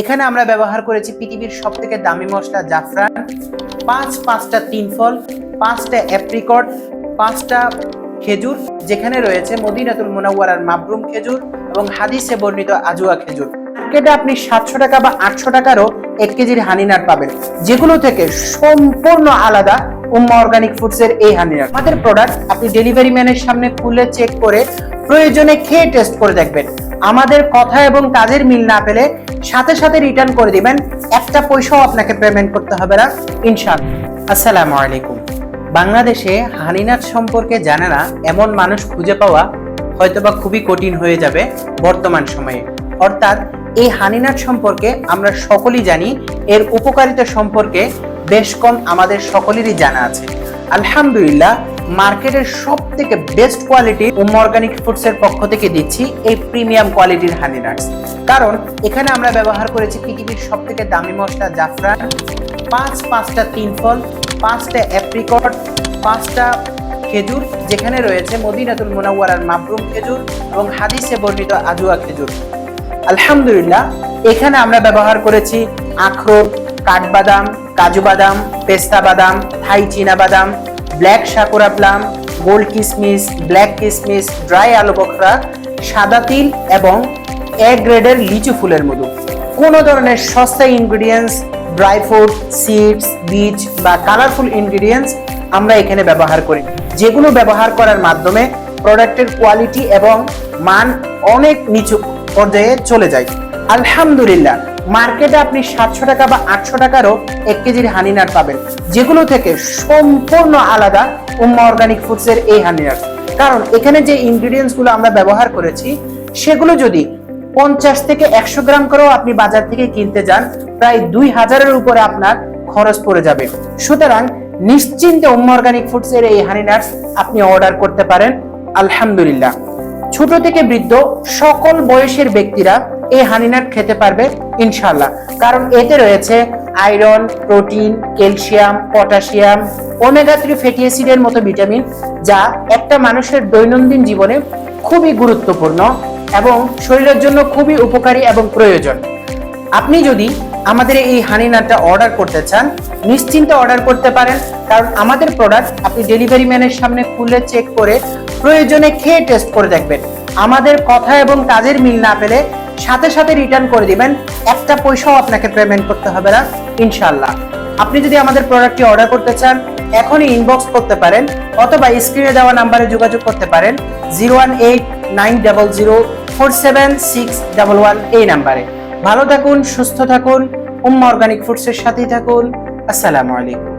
এখানে আমরা ব্যবহার করেছি পৃথিবীর সব থেকে দামি মশলা জাফরান। পাঁচ, পাঁচটা তিন ফল পাঁচটা অ্যাপ্রিকট, পাঁচটা খেজুর, যেখানে রয়েছে মদিনাতুল মুনাওয়ারার মাবরুম খেজুর এবং হাদিসে বর্ণিত আজুয়া খেজুর। মার্কেটে আপনি সাতশো টাকা বা আটশো টাকারও এক কেজির হানিনাট পাবেন। যেগুলো থেকে সম্পূর্ণ আলাদা উম্মা অর্গানিক ফুডস এর এই হানিনাট। আমাদের প্রোডাক্ট আপনি ডেলিভারি ম্যানের সামনে খুলে চেক করে প্রয়োজনে খেয়ে টেস্ট করে দেখবেন। আমাদের কথা এবং কাজের মিল না পেলে সাথে সাথে রিটার্ন করে দিবেন। একটা পয়সাও আপনাকে পেমেন্ট করতে হবে না। ইনশাআল্লাহ। আসসালামু আলাইকুম। বাংলাদেশে হানিনাট সম্পর্কে জানে না, এমন মানুষ খুঁজে পাওয়া হয়তোবা খুবই কঠিন হয়ে যাবে বর্তমান সময়ে। অর্থাৎ এই হানিনাট সম্পর্কে আমরা সকলেই জানি, এর উপকারিতা সম্পর্কে বেশ কম আমাদের সকলেরই জানা আছে। আলহামদুলিল্লাহ মার্কেটের সব থেকে best quality um organic foods এর পক্ষ থেকে দিচ্ছি এই প্রিমিয়াম কোয়ালিটির হানি নাটস কারণ এখানে আমরা ব্যবহার করেছি পৃথিবীর সব থেকে দামি মশলা জাফরান, পাঁচ, পাঁচটা তিন ফল পাঁচটা অ্যাপ্রিকট পাঁচটা খেজুর, যেখানে রয়েছে মদিনাতুল মুনাওয়ারার মাবরুম খেজুর এবং হাদিসে বর্ণিত আজুয়া খেজুর। আলহামদুলিল্লাহ, এখানে আমরা ব্যবহার করেছি আখরোট, কাঠবাদাম, কাজু বাদাম, পেস্তা বাদাম, থাই চীনা বাদাম ব্ল্যাক সাকুরা প্লাম, গোল্ড কিসমিস, ব্ল্যাক কিসমিস, ড্রাই আলু বখরা, সাদা তিল এবং এ গ্রেডের লিচু ফুলের মধু। কোনো ধরনের সস্তা ইনগ্রিডিয়েন্টস ড্রাই ফ্রুট সিডস বীজ বা কালারফুল ইনগ্রিডিয়েন্টস আমরা এখানে ব্যবহার করি। যেগুলো ব্যবহার করার মাধ্যমে প্রোডাক্টের কোয়ালিটি এবং মান অনেক নিচু পর্যায়ে চলে যায়। আলহামদুলিল্লাহ মার্কেটে আপনি সাতশো টাকা বা আটশো টাকারও এক কেজির হানিনাট পাবেন। যেগুলো থেকে সম্পূর্ণ আলাদা উম্মা অর্গানিক ফুডস এর এই হানিনাট কারণ এখানে যে ইনগ্রিডিয়েন্টসগুলো আমরা ব্যবহার করেছি, সেগুলো যদি পঞ্চাশ থেকে একশো গ্রাম করেও আপনি বাজার থেকে কিনতে যান, প্রায় দুই হাজারের উপরে আপনার খরচ পড়ে যাবে। সুতরাং নিশ্চিন্তে উম্মা অর্গানিক ফুডস এর এই হানি নাটস আপনি অর্ডার করতে পারেন। আলহামদুলিল্লাহ। ছোট থেকে বৃদ্ধ সকল বয়সের ব্যক্তিরা এই হানিনাট খেতে পারবে ইনশাল্লাহ কারণ এতে রয়েছে iron protein calcium potassium omega three fatty অ্যাসিডের মতো ভিটামিন যা একটা মানুষের দৈনন্দিন জীবনে খুবই গুরুত্বপূর্ণ এবং শরীরের জন্য খুবই উপকারী এবং প্রয়োজন। আপনি যদি আমাদের এই হানি নাটটা অর্ডার করতে চান, নিশ্চিন্তে অর্ডার করতে পারেন, কারণ আমাদের প্রোডাক্ট আপনি ডেলিভারি ম্যানের সামনে খুলে চেক করে প্রয়োজনে খেয়ে টেস্ট করে দেখবেন। আমাদের কথা এবং কাজের মিল না পেলে সাথে সাথে রিটার্ন করে দিবেন। একটা পয়সাও আপনাকে পেমেন্ট করতে হবে না ইনশাল্লাহ আপনি যদি আমাদের প্রোডাক্টটি অর্ডার করতে চান, এখনই ইনবক্স করতে পারেন, অথবা স্ক্রিনে দেওয়া নাম্বারে যোগাযোগ করতে পারেন zero one eight nine double zero four seven six double one এই নাম্বারে ভালো থাকুন, সুস্থ থাকুন, উম্মা অর্গানিক ফুডসের সাথেই থাকুন। আসসালামু আলাইকুম।